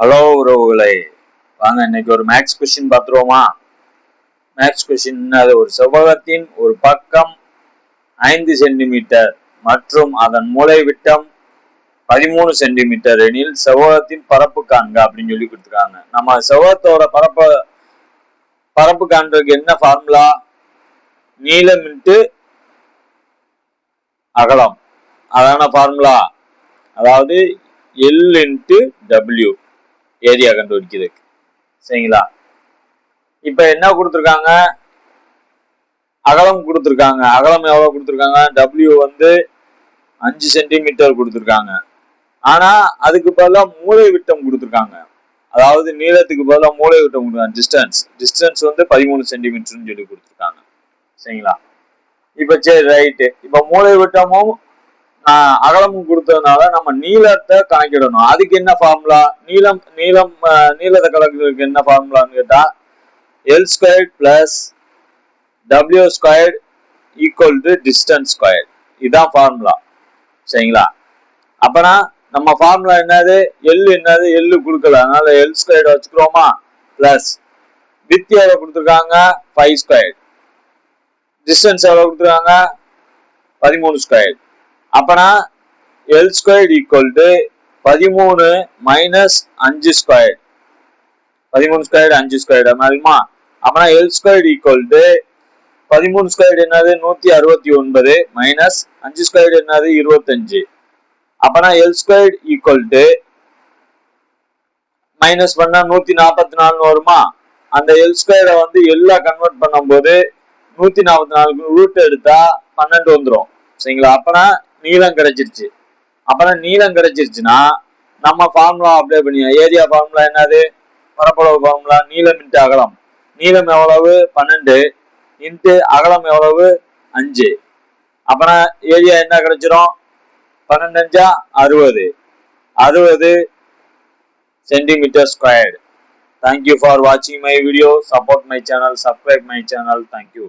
Hello உறவுகளை. வாங்க இன்னைக்கு ஒரு மேக்ஸ் கொஸ்டின் பார்த்துருவோமா? மேக்ஸ் கொஸ்டின் அது ஒரு செவ்வகத்தின் ஒரு பக்கம் ஐந்து சென்டிமீட்டர் மற்றும் அதன் மூலை விட்டம் பதிமூணு சென்டிமீட்டர் எனில் செவ்வகத்தின் பரப்பு காண்க அப்படின்னு சொல்லி கொடுத்துருக்காங்க. நம்ம செவ்வகத்தோட பரப்பு பரப்பு காண்றதுக்கு என்ன ஃபார்முலா நீளம் இன்ட்டு அகலம். அதான ஃபார்முலா அதாவது எல் இன்ட்டு டபிள்யூ ஏரியா கண்டுபிடிக்கிறதுக்கு சரிங்களா? இப்ப என்ன கொடுத்துருக்காங்க? அகலம் கொடுத்துருக்காங்க. அகலம் எவ்வளவு கொடுத்துருக்காங்க? டபிள்யூ வந்து அஞ்சு சென்டிமீட்டர் கொடுத்துருக்காங்க. ஆனா அதுக்கு பதிலாக மூளை விட்டம் கொடுத்துருக்காங்க. அதாவது நீளத்துக்கு பதிலாக மூளை விட்டம் கொடுத்துருக்காங்க. டிஸ்டன்ஸ் டிஸ்டன்ஸ் வந்து பதிமூணு சென்டிமீட்டர்னு சொல்லி கொடுத்துருக்காங்க. சரிங்களா? இப்ப சரி ரைட்டு இப்ப மூளை விட்டமும் அகலமும் கொடுத்ததுனால நம்ம நீளத்தை கணக்கிடணும். அதுக்கு என்ன ஃபார்முலா நீளம் நீளம் நீளத்தை கணக்கிறதுக்கு என்ன ஃபார்முலான்னு கேட்டா L square plus W square equal to distance square இதுதான் ஃபார்முலா சரிங்களா? அப்பனா நம்ம ஃபார்முலா என்னது? எல் என்னது? எள்ளு கொடுக்கல. அதனால எல் ஸ்கொயர் வச்சுக்கிறோமா? பிளஸ் வித் எவ்வளோ கொடுத்துருக்காங்க? ஃபைவ் ஸ்கொயர் டிஸ்டன்ஸ் எவ்வளோ கொடுத்துருக்காங்க? பதிமூணு ஸ்கொயர் அப்பனா எல் ஸ்கொயர் ஈக்குவல் டு பதிமூணு மைனஸ் அஞ்சு ஸ்கொயர் பதிமூணு ஸ்கொயர் அஞ்சு ஸ்கொயர்டு மாதிரிமா அப்பனா எல் ஸ்கொயர் ஈக்குவல் டு பதிமூணு ஸ்கொயர் என்னது? நூத்தி அறுபத்தி ஒன்பது மைனஸ் அஞ்சு ஸ்கொயர்டு என்னது? இருபத்தஞ்சு. அப்பனா L square equal to minus பண்ணா நூத்தி நாற்பத்தி நாலுன்னு வருமா? அந்த எல் ஸ்கொயரை வந்து எல்லாம் கன்வெர்ட் பண்ணும்போது நூத்தி நாற்பத்தி நாலுக்கு ரூட் எடுத்தா பன்னெண்டு வந்துடும் சரிங்களா? அப்பனா நீளம் கிடைச்சிருச்சு. அப்புறம் நீளம் கிடைச்சிருச்சுன்னா நம்ம ஃபார்முலா அப்ளை பண்ணி ஏரியா ஃபார்முலா என்னது? பரப்பளவு ஃபார்முலா நீளம் இன்ட்டு அகலம். நீளம் எவ்வளவு? பன்னெண்டு. இன்ட்டு அகலம் எவ்வளவு? அஞ்சு. அப்புறம் ஏரியா என்ன கிடைச்சிரும்? பன்னெண்டு அஞ்சா அறுபது. அறுபது centimetre squared thank you for வாட்சிங் my video support my channel subscribe my channel thank you